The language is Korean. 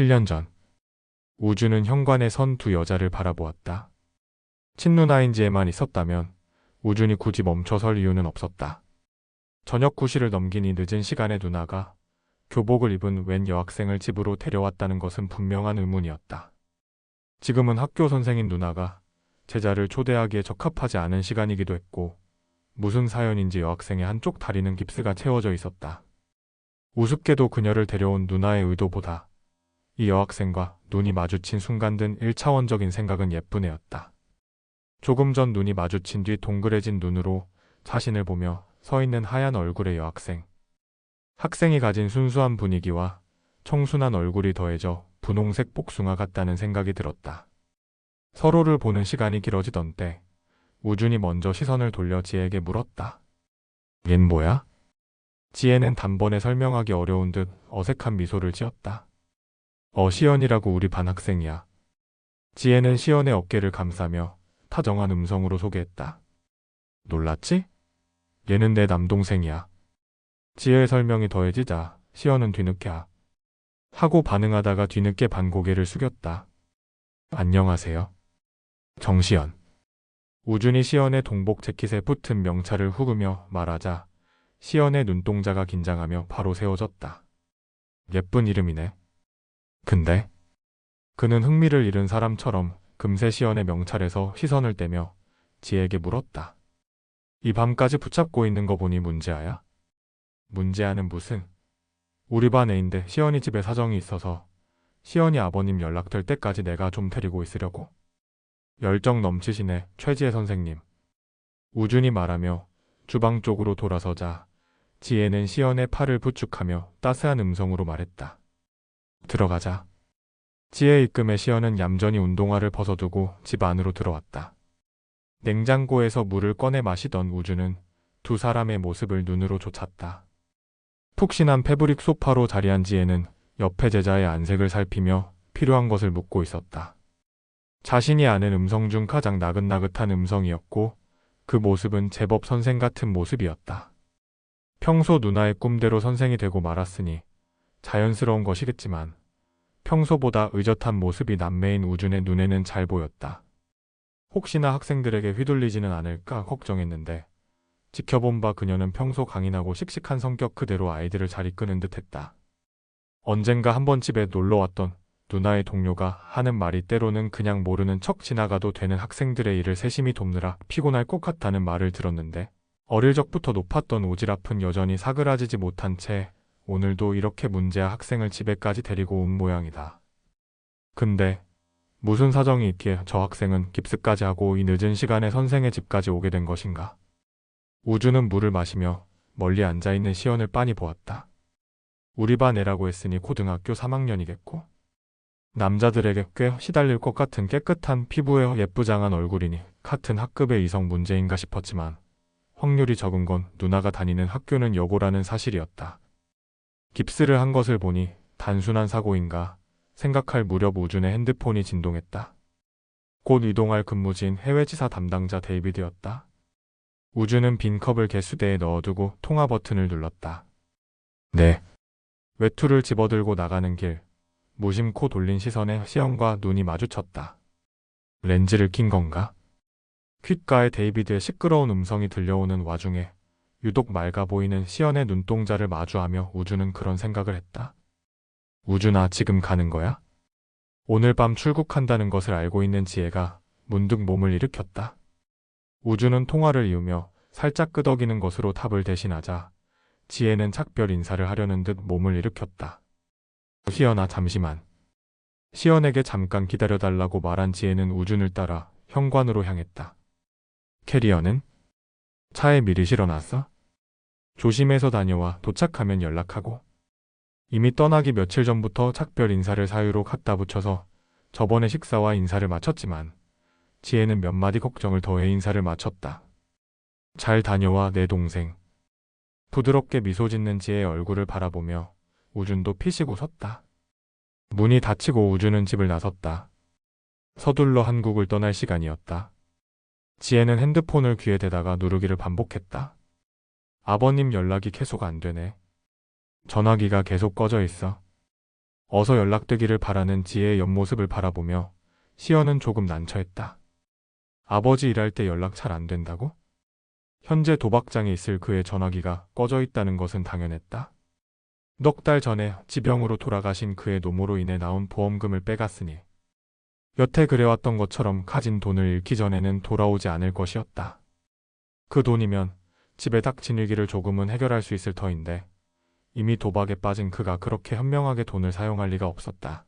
7년 전 우주는 현관에 선 두 여자를 바라보았다. 친누나인지에만 있었다면 우준이 굳이 멈춰설 이유는 없었다. 저녁 9시를 넘기니 늦은 시간에 누나가 교복을 입은 웬 여학생을 집으로 데려왔다는 것은 분명한 의문이었다. 지금은 학교 선생인 누나가 제자를 초대하기에 적합하지 않은 시간이기도 했고 무슨 사연인지 여학생의 한쪽 다리는 깁스가 채워져 있었다. 우습게도 그녀를 데려온 누나의 의도보다 이 여학생과 눈이 마주친 순간 든 1차원적인 생각은 예쁜 애였다. 조금 전 눈이 마주친 뒤 동그래진 눈으로 자신을 보며 서 있는 하얀 얼굴의 여학생. 학생이 가진 순수한 분위기와 청순한 얼굴이 더해져 분홍색 복숭아 같다는 생각이 들었다. 서로를 보는 시간이 길어지던 때 우준이 먼저 시선을 돌려 지혜에게 물었다. 얜 뭐야? 지혜는 단번에 설명하기 어려운 듯 어색한 미소를 지었다. 어 시연이라고 우리 반 학생이야. 지혜는 시연의 어깨를 감싸며 타정한 음성으로 소개했다. 놀랐지? 얘는 내 남동생이야. 지혜의 설명이 더해지자 시연은 뒤늦게 하. 하고 반응하다가 뒤늦게 반 고개를 숙였다. 안녕하세요. 정시연. 우준이 시연의 동복 재킷에 붙은 명찰을 후으며 말하자 시연의 눈동자가 긴장하며 바로 세워졌다. 예쁜 이름이네. 근데 그는 흥미를 잃은 사람처럼 금세 시연의 명찰에서 시선을 떼며 지혜에게 물었다. 이 밤까지 붙잡고 있는 거 보니 문제아야? 문제아는 무슨? 우리 반 애인데 시연이 집에 사정이 있어서 시연이 아버님 연락될 때까지 내가 좀 데리고 있으려고. 열정 넘치시네 최지혜 선생님. 우준이 말하며 주방 쪽으로 돌아서자 지혜는 시연의 팔을 부축하며 따스한 음성으로 말했다. 들어가자. 지혜 입금의 시연은 얌전히 운동화를 벗어두고 집 안으로 들어왔다. 냉장고에서 물을 꺼내 마시던 우주는 두 사람의 모습을 눈으로 쫓았다. 푹신한 패브릭 소파로 자리한 지혜는 옆에 제자의 안색을 살피며 필요한 것을 묻고 있었다. 자신이 아는 음성 중 가장 나긋나긋한 음성이었고 그 모습은 제법 선생 같은 모습이었다. 평소 누나의 꿈대로 선생이 되고 말았으니 자연스러운 것이겠지만 평소보다 의젓한 모습이 남매인 우준의 눈에는 잘 보였다. 혹시나 학생들에게 휘둘리지는 않을까 걱정했는데 지켜본 바 그녀는 평소 강인하고 씩씩한 성격 그대로 아이들을 잘 이끄는 듯했다. 언젠가 한 번 집에 놀러 왔던 누나의 동료가 하는 말이 때로는 그냥 모르는 척 지나가도 되는 학생들의 일을 세심히 돕느라 피곤할 것 같다는 말을 들었는데 어릴 적부터 높았던 오지랖은 여전히 사그라지지 못한 채 오늘도 이렇게 문제아 학생을 집에까지 데리고 온 모양이다. 근데 무슨 사정이 있기에 저 학생은 깁스까지 하고 이 늦은 시간에 선생의 집까지 오게 된 것인가? 우주는 물을 마시며 멀리 앉아있는 시연을 빤히 보았다. 우리 반 애라고 했으니 고등학교 3학년이겠고 남자들에게 꽤 시달릴 것 같은 깨끗한 피부에 예쁘장한 얼굴이니 같은 학급의 이성 문제인가 싶었지만 확률이 적은 건 누나가 다니는 학교는 여고라는 사실이었다. 깁스를 한 것을 보니 단순한 사고인가 생각할 무렵 우준의 핸드폰이 진동했다. 곧 이동할 근무지인 해외지사 담당자 데이비드였다. 우준은 빈 컵을 개수대에 넣어두고 통화 버튼을 눌렀다. 네. 외투를 집어들고 나가는 길, 무심코 돌린 시선에 시연과 눈이 마주쳤다. 렌즈를 낀 건가? 귓가에 데이비드의 시끄러운 음성이 들려오는 와중에 유독 맑아 보이는 시연의 눈동자를 마주하며 우주는 그런 생각을 했다. 우주나 지금 가는 거야? 오늘 밤 출국한다는 것을 알고 있는 지혜가 문득 몸을 일으켰다. 우주는 통화를 이으며 살짝 끄덕이는 것으로 탑을 대신하자 지혜는 작별 인사를 하려는 듯 몸을 일으켰다. 시연아 잠시만. 시연에게 잠깐 기다려달라고 말한 지혜는 우준을 따라 현관으로 향했다. 캐리어는? 차에 미리 실어놨어? 조심해서 다녀와 도착하면 연락하고. 이미 떠나기 며칠 전부터 작별 인사를 사유로 갖다 붙여서 저번에 식사와 인사를 마쳤지만 지혜는 몇 마디 걱정을 더해 인사를 마쳤다. 잘 다녀와 내 동생. 부드럽게 미소 짓는 지혜의 얼굴을 바라보며 우준도 피식 웃었다. 문이 닫히고 우준은 집을 나섰다. 서둘러 한국을 떠날 시간이었다. 지혜는 핸드폰을 귀에 대다가 누르기를 반복했다. 아버님 연락이 계속 안 되네. 전화기가 계속 꺼져 있어. 어서 연락되기를 바라는 지혜의 옆모습을 바라보며 시연은 조금 난처했다. 아버지 일할 때 연락 잘 안 된다고? 현재 도박장에 있을 그의 전화기가 꺼져 있다는 것은 당연했다. 넉 달 전에 지병으로 돌아가신 그의 노모로 인해 나온 보험금을 빼갔으니 여태 그래왔던 것처럼 가진 돈을 잃기 전에는 돌아오지 않을 것이었다. 그 돈이면 집에 딱 지내기를 조금은 해결할 수 있을 터인데 이미 도박에 빠진 그가 그렇게 현명하게 돈을 사용할 리가 없었다.